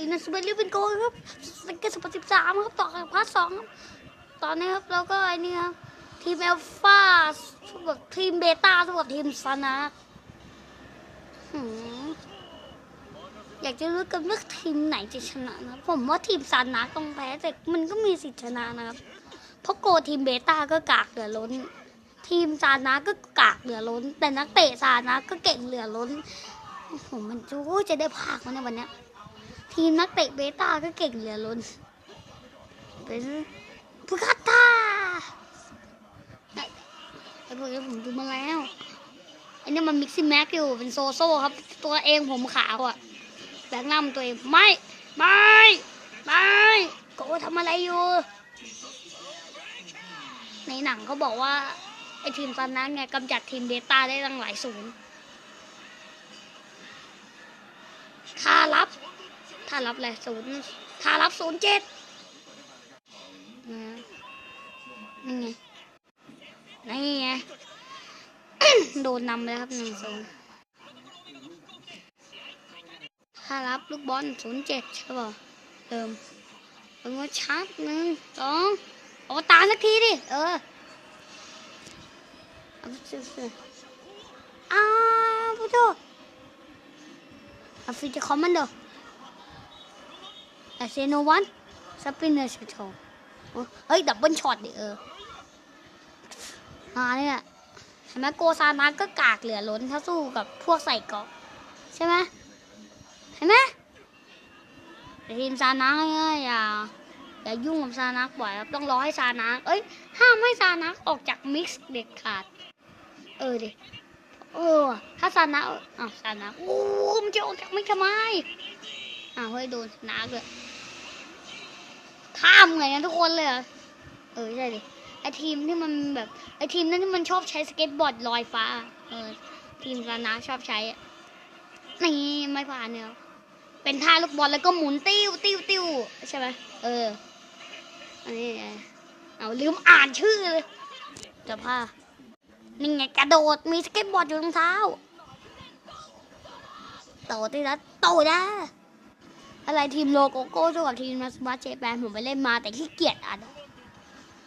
อินาสเบลิเป็นโกครับสเกตสปอตสิบสามครับต่อกับพาร์ทสองครับตอนนี้ครับแล้วก็ไอ้นี่ครับทีมเอลฟาสู้กับทีมเบต้าสู้กับทีมซานาอยากจะรู้กันว่าทีมไหนจะชนะนะผมว่าทีมซานาต้องแพ้แต่มันก็มีสิทธิชนะนะครับ เพราะโกทีมเบต้าก็กากเหลือล้น ทีมซานะก็กากเหลือล้น แต่นักเตะซานะก็เก่งเหลือล้นโอ้โหมันจู้จะได้ภาคมันในวันนี้ ทีมนักเตะเบต้าก็เก่งเหลือล้น เป็นพุคาตตาไอ้พวกนี้ผมดูมาแล้วอ้นี่มันมิกซี่แม็กอยู่เป็นโซโซ่ครับ ตัวเองผมขาวอะแบกหน้าตัวเองไม่ไม่ไม่โกทำอะไรอยู่ ในหนังเขาบอกว่า ไอทีมซันนั้นไงกำจัดทีมเบต้าได้ตั้งหลายศูนย์ท่ารับ ท่ารับอะไรศูนย์ท่ารับศูนย์เจ็ดนี่ไง นี่ไง โดนนำไปแล้วครับหนึ่งศูนย์ท่ารับลูกบอลศูนย์เจ็ดใช่ป่ะเติมเติมว่าชัดหนึ่งสองเอาตามสักทีดิ เออ Ah, betul. Hafiz the commander. I say no one. สปินเนอร์ช็อตเฮ้ย ดับเบิลช็อตดิเอออ่าเนี่ยเห็นไหมโกซานะก็กากเหลือล้นถ้าสู้กับพวกใส่เกราะใช่ไหมเห็นไหมทีมซานะเนี่ยอย่าอย่ายุ่งกับซานะบ่อยครับต้องรอให้ซานะเอ้ย ห้ามให้ซานะออกจากมิกซ์เด็ดขาด เออดิเออ ถ้าซานะอะซานะโอ้มันจะออกจากไม่ทำไมอ่าเฮ้ยโดนนาเลย ข้ามไงนะทุกคนเลยเหรอเออใช่ดิไอทีมที่มันแบบไอทีมนั้นที่มันชอบใช้สเก็ตบอร์ดลอยฟ้า เออ ทีมซานะชอบใช้นี่ไม่ผ่านเนี่ยเป็นท่าลูกบอลแล้วก็หมุนติ้วติ้วติ้วใช่ไหมเอออันนี้เอาลืมอ่านชื่อเลยจะพานี่ไงกระโดดมีสเก็ตบอร์ดอยู่ตรงเท้าโตที่แล้วโตนะ อะไรทีมโลโกโก้สู้กับทีมมาสมาร์เจแปนผมไปเล่นมาแต่ขี้เกียจอ่าน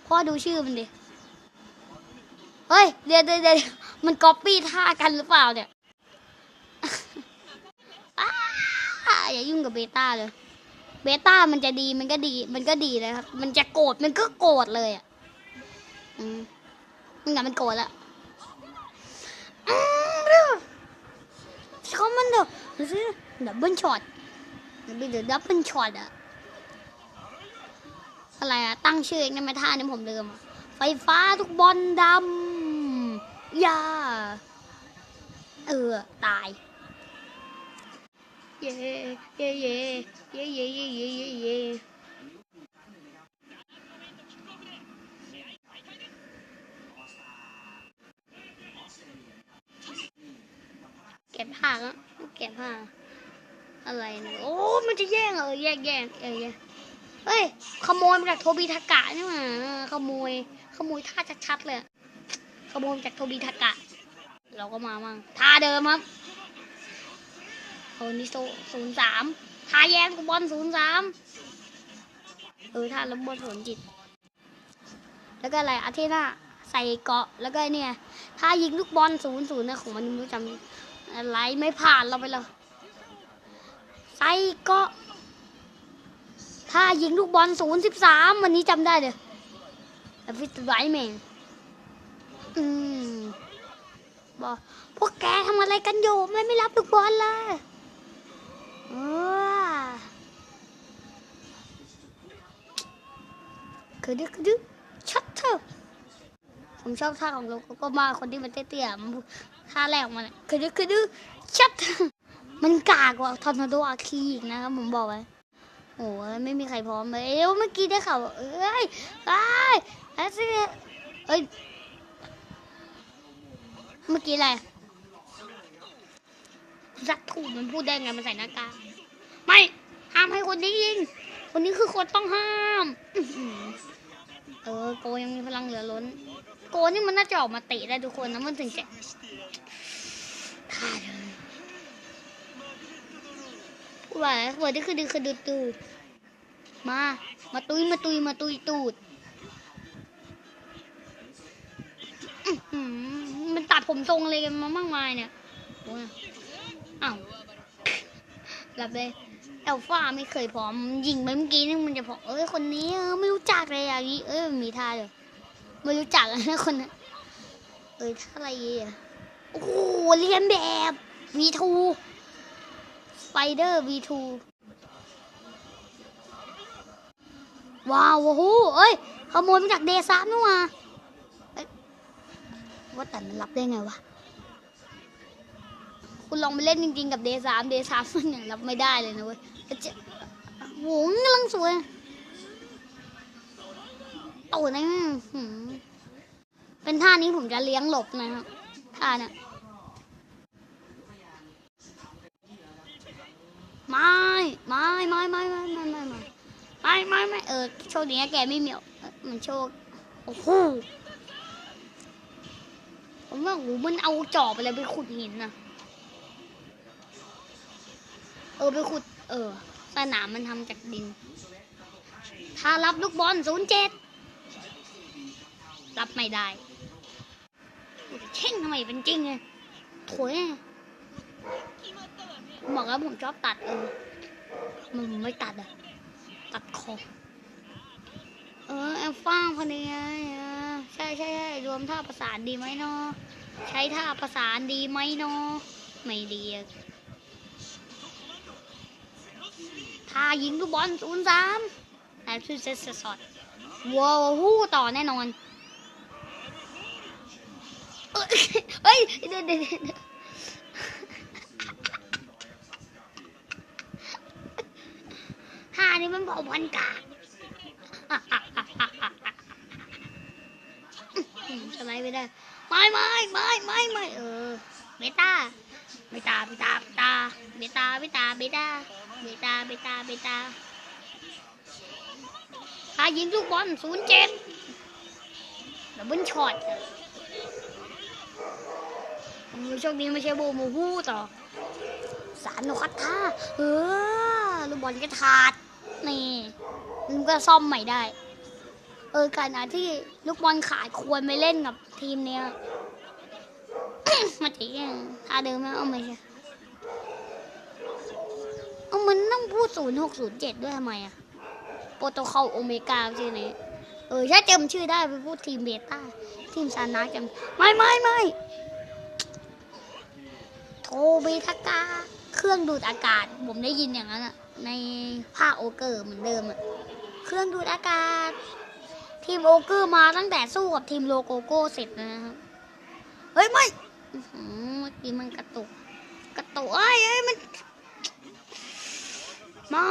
พ่อดูชื่อมันดิ เฮ้ย เดี๋ยวเดี๋ยวเดยวมันก๊อปปี้ท่ากันหรือเปล่าเนี่ยอย่ายุ่งกับเบต้าเลย เบต้ามันจะดีมันก็ดี มันก็ดีเลยครับ มันจะโกรธมันก็โกรธเลยอะ อืมมันมันโกรธแล้วคอมมานโดดับเบิลช็อต ดับเบิลดับเบิลช็อตอะอะไรอะตั้งชื่อเองได้ไหมท่านี้ผมลืมไฟฟ้าทุกบอลดำยาเออ ตาย เย่เย่เย่เย่เย่เย่เย่เย่เย่เก็บผ้าแล้วเก็บผ้า อะไรเนี่ยโอ้ มันจะแย่งเหรอแย่งแย่งเออแย่งเฮ้ย ขโมยมาจากโทบีทากะนี่หว่าขโมย ขโมยท่าชัดๆเลย ขโมยจากโทบีทากะ เราก็มามั่งท่าเดิมครับโอนิโซศูนย์สามท่าแย่งกับบอลศูนย์สามเออท่าล้มบอลสวนจิต แล้วก็อะไรอาเทน่าใส่เกาะ แล้วก็เนี่ย ท่ายิงลูกบอลศูนย์ศูนย์นะของมันไม่จำอะไรไม่ผ่านเราไปเลย ใส่เกาะถ้ายิงลูกบอลศูนย์สิบสามวันนี้จำได้เลยแต่ฟิสไบแมงอืมบอกพวกแกทำอะไรกันอยู่ไม่ไม่รับลูกบอลเลยเออคือดึกดึกชัดเถอะผมชอบท่าของโลโก้ก็มาคนที่มันเตี้ยๆมันพูดท่าแรกมันคือดึกคือดึกชัดเถอะ มันกากกว่าทอร์นาโดอาคีอีกนะครับผมบอกไว้โอ้ยไม่มีใครพร้อมเลยเอ้ยเมื่อกี้ได้ข่าวเอ้ยเอ้ยเอ้ยเอ้ยเมื่อกี้อะไรรักถูกมันพูดได้ไงมันใส่หน้ากากไม่ห้ามให้คนนี้ยิงคนนี้คือคนต้องห้ามเออโกยังมีพลังเหลือล้น โกนี่มันน่าจะออกมาเตะได้ทุกคนนะมันถึงจะท่าเดิน พว่าหัวที่คือดือคือดูตูดมา มาตุยมาตุยมาตุยตูดมันตัดผมทรงอะไรกันมามากมายเนี่ยโอ้ยอ้าวหลับเลยเอลฟ้าไม่เคยพร้อม ยิงไปเมื่อกี้นี่มันจะพอเอ้ยคนนี้ไม่รู้จักเลยอย่างนี้เอ้ยมีท่าเดียวไม่รู้จักนะคนนั้นเอ้ยท่าอะไรอะโอ้โหเรียนแบบมีทู V2 Spider V2 ว้าวโอ้โหเอ้ย ขโมยมาจากเดซามนี่หว่าว่าแต่มันรับได้ไงวะ คุณลองไปเล่นจริงๆกับเดซามเดซามมันยังรับไม่ได้เลยนะเว้ยจะโหงกำลังสวยโอ้นะเป็นท่านี้ผมจะเลี้ยงหลบนะครับท่าเนี่ย ไม่ไม่ไม่ไม่ไม่ไม่ไม่ไม่ไม่ไม่ไม่เออโชคดีนะแกไม่เหมียวเออมันโชคโอ้โหผมว่าโหมันเอาจอบอะไรไปขุดหินนะเออไปขุด เออ สนามมันทำจากดิน ถ้ารับลูกบอลศูนย์เจ็ดรับไม่ได้เช่งทำไมเป็นจริงไงโถย บอกแล้วผมชอบตัดเออมันไม่ตัดอะตัดคอ เออแอลฟ้าพอดีไงใช่ใช่ใช่รวมท่าประสานดีไหมเนาะใช้ท่าประสานดีไหมเนาะไม่ดีอะถ้ายิงลูกบอลศูนย์สามแต่คือเซสสอดว้าวฮู้ต่อแน่นอน เอ้ยเฮ้ยเดี๋ยวเดี๋ยวเดี๋ยวฮ่า นี่มันบอกพันกาอืมสไลด์ไม่ได้ไม่ไม่ไม่ไม่ไม่เออเบต้าเบต้าเบต้าเบต้าเบต้าเบต้าเบต้าเบต้าเบต้าเบต้าถ้ายิงลูกบอลศูนย์เจ็ดดับเบิลช็อตโชคดีไม่ใช่โบมูฮู้ต่อสารนกคัตท่าเออลูกบอลก็ขาด นี่มันก็ซ่อมใหม่ได้ เออการนะที่ลูกบอลขาดควรไปเล่นกับทีมเนี้ยมาตีอย่างท่าเดิมไหมเอาไม่ใช่เอามันต้องพูดศูนย์หกศูนย์เจ็ดด้วยทำไมอะโปรโตคอลโอเมก้าชื่อนี้เออถ้าจำชื่อได้ไปพูดทีมเบต้าทีมซานาจำไม่ไม่ไม่โทเบทากาเครื่องดูดอากาศ ผมได้ยินอย่างนั้นอะ ในภาคโอเกอร์เหมือนเดิมอะเครื่องดูดอากาศ ทีมโอเกอร์มาตั้งแต่สู้กับทีมโลโกโก้เสร็จนะครับเฮ้ยไม่เมื่อกี้มันกระตุก กระตุกเอ้ยเอ้ยมันไม่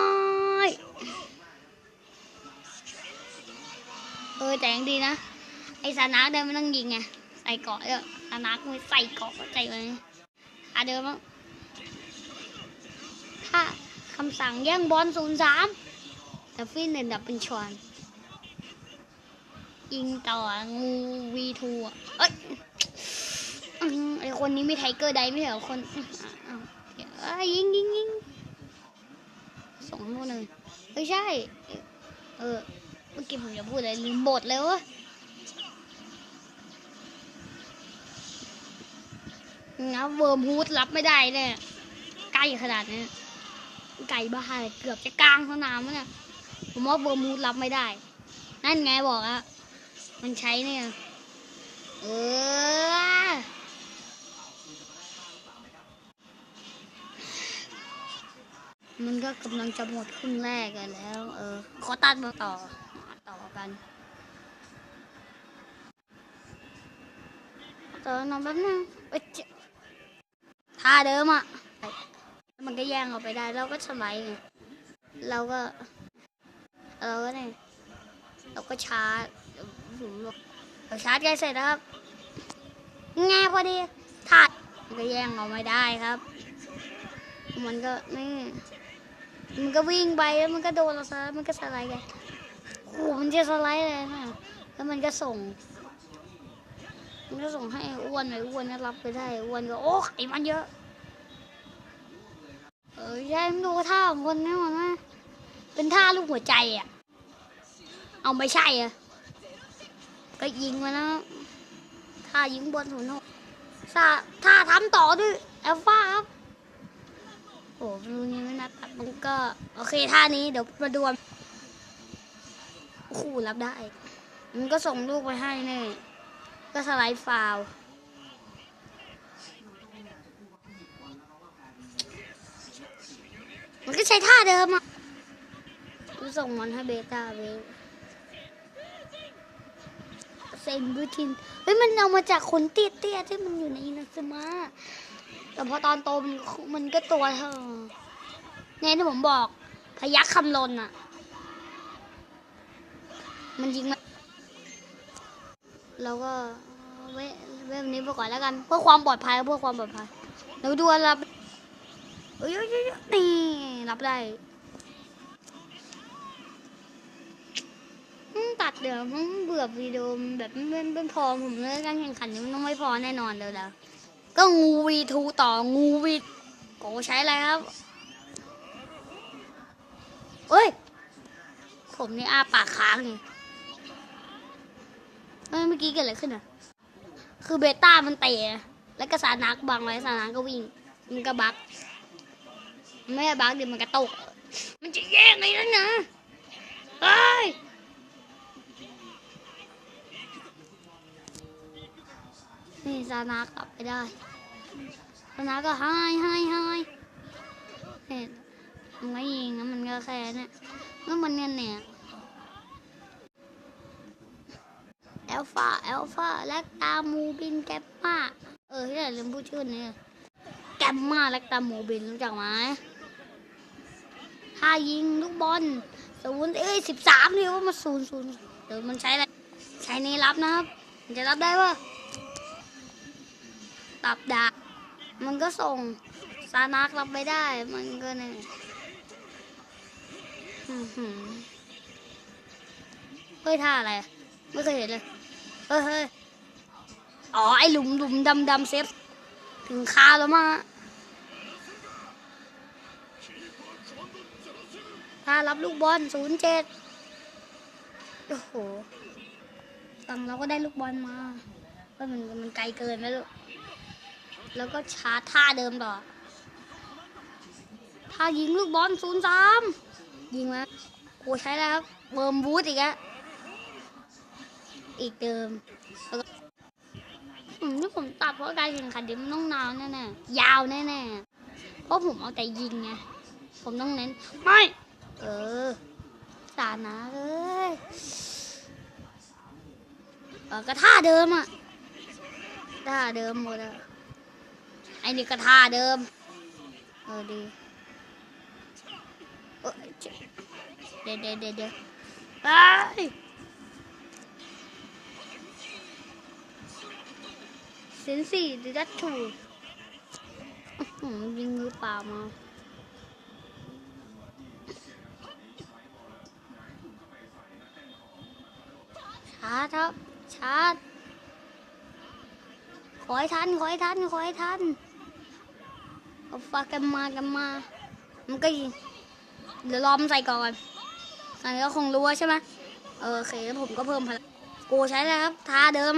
เออแต่ยังดีนะ ไอ้สานักเดินไม่ต้องยิงไงใส่เกาะเออสานักไม่ใส่เกาะใจเลยอาเดิมมั้งถ้าำสั่งแย่งบอลศูนย์สามแต่ฟินเดนดับเป็นชวนยิงต่องูวีทูเอ้ยไอคนนี้มีไทเกอร์ไดไม่เหรอคนเอ้ยยิงยิงยิงสองนู่นเลยไม่ใช่ เออเมื่อกี้ผมจะพูดอะไรลืมบทเลยวะนะเวิร์มฮูดรับไม่ได้เนี่ยใกล้ขนาดนี้ ไก่บ้าเลยเกือบจะกลางสนามแล้วเนี่ยผมว่าเวิร์มูดรับไม่ได้ นั่นไงบอกอะมันใช้เนี่ย เออ มันก็กำลังจะหมดครึ่งแรกกันแล้ว เออ ขอตัดมาต่อมาต่อกันต่อนอยแป๊บนึงเอ้ยเจ๊ท่าเดิมอะ มันก็แย่งออกไปได้ เราก็สไลด์ไงเราก็ เราก็เนี่ยเราก็ชาร์จผมบอกเราชาร์จใกล้เสร็จแล้วครับง่ายพอดีถัดมันก็แย่งออกไม่ได้ครับ มันก็นี่มันก็วิ่งไปแล้วมันก็โดนเราซะมันก็สไลด์กันโอ้หมันจะสไลด์เลยนะแล้วมันก็ส่ง มันก็ส่งให้อ้วนไอ้อ้วนก็รับไปได้อ้วนก็โอ้ไอ้มันเยอะ อออใช่ไม่รู้ท่าของคนนี่หมดนะเป็นท่าลูกหัวใจอะ เอาไม่ใช่อะ ก็ยิงมาแล้วท่ายิงบนหัวนกท่าท่าทำต่อด้วยแอลฟาครับโอ้ลูกนี้ไม่น่าตัดมันก็ โอเคท่านี้เดี๋ยวมาดวลคู่รับได้ มันก็ส่งลูกไปให้เนี่ยก็สไลด์ฟาว มันก็ใช้ท่าเดิมอะกูส่งมันให้เบต้าเวเซนบูทิน เฮ้ย มันเอามาจากคนเตี้ยๆที่มันอยู่ในอินาซึมะแต่พอตอนโตมันมันก็ตัวเท่าเนี่ยที่ผมบอก พยักคำลนอะ มันยิงมาเราก็เว้เว้นี้ไปก่อนแล้วกัน เพื่อความปลอดภัยเพื่อความปลอดภัยเดี๋ยวดูว่ารับเอ้ยเอ้ย เอ้ยนี่รับได้อืมตัดเดี๋ยวมันเบื่อวิดีโอแบบไม่ไม่พอผมเลยการแข่งขันมันต้องไม่พอแน่นอนเลยแล้วก็งูวีทูต่องูวีโกใช้อะไรครับเอ้ย ผมนี่อ้าปากค้างนี่เอ้ยเมื่อกี้เกิดอะไรขึ้นอะ คือเบต้ามันเตะ แล้วก็สานักบังไว้สานักก็วิ่ง มันก็บัก ไม่บักเดี๋ยวมันกระตก มันจะแย่งไงนั่นนะเฮ้ยนี่ซานักลับไปได้ซานักก็ให้ให้ให้เห็นมันไม่ยิงนะมันก็แค่เนี่ยแล้วมันเนี่ยเนี่ยแอลฟาแอลฟาแลคตามูบินแกมมาเออที่ไหนลืมพูดชื่อนี่แกมมาแลคตามูบินรู้จักไหม ถ้ายิงลูกบอลศูนย์เอ้ยสิบสามนี่ว่ามันศูนย์ศูนย์เดี๋ยวมันใช้อะไรใช้นี้รับนะครับ มันจะรับได้ปะตับดาบมันก็ส่งซานักรับไม่ได้ มันก็เนี่ยเฮ้ยท่าอะไร ไม่เคยเห็นเลย เฮ้ยเฮ้ยอ๋อ ไอหลุมหลุมดำดำเซฟ ถึงคาแล้วมั้งารับลูกบอลศูนย์เจ็ดโอ้โหตังเราก็ได้ลูกบอลมาเฮ้ยมันมันไกลเกินไหมลูกแล้วก็ชาร์จท่าเดิมต่อถ้ายิงลูกบอลศูนย์สามยิงมาโอ้ใช้แล้วครับเวิร์มบูทอีกแล้วอีกเดิมแล้วก็อืมที่ผมตัดเพราะการแข่งขันเดี๋ยวมันต้องนานแน่ๆยาวแน่ๆเพราะผมเอาแต่ยิงไงผมต้องเน้นไม่ เออสานะเอ้ยเออก็ท่าเดิมอะท่าเดิมหมดอะไอ้นี่ก็ท่าเดิม เออดีเดี๋ยวเดี๋ยวเดี๋ยวเดไปเซนสี่ดูดัตถูกยิงมือเปล่ามาาร์จครับ ชาร์จ ขอให้ทัน ขอให้ทัน ขอให้ทันเอาฝากันมากันมา มันก็ยิงเดี๋ยวรอมใส่ก่อนอันนี้ก็คงรู้ใช่ไหมเออโอเคผมก็เพิ่มพลังกูใช้แล้วครับท่าเดิม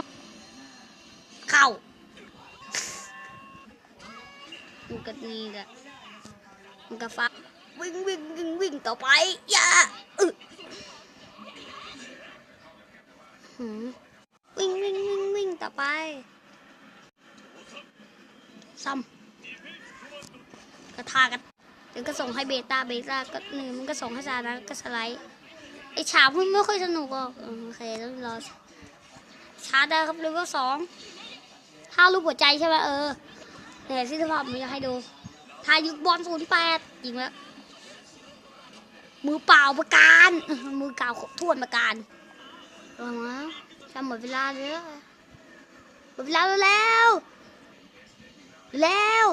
เข้ามันก็นี่แหละมันก็ฟักวิ่งวิ่งวิ่งวิ่งต่อไปอย่า วิ่งวิ่งวิ่งวิ่งต่อไปซ้ำกระทากันเดี๋ยวก็ส่งให้เบต้าเบต้าก็หนึ่งมันก็ส่งให้ซานะก็สไลด์ไอฉากมันไม่ค่อยสนุกหรอกโอเคต้องรอชาร์จได้ครับเลเวลสองถ้ารูปหัวใจใช่ไหมเออเดี๋ยวที่สภาพผมจะให้ดูทายุกบอลศูนย์แปดยิงแล้วมือเปล่าประการมือเก่าทวนประการ ลงมาทำหมดเวลาเลยหมดเวลาแล้ว แล้ว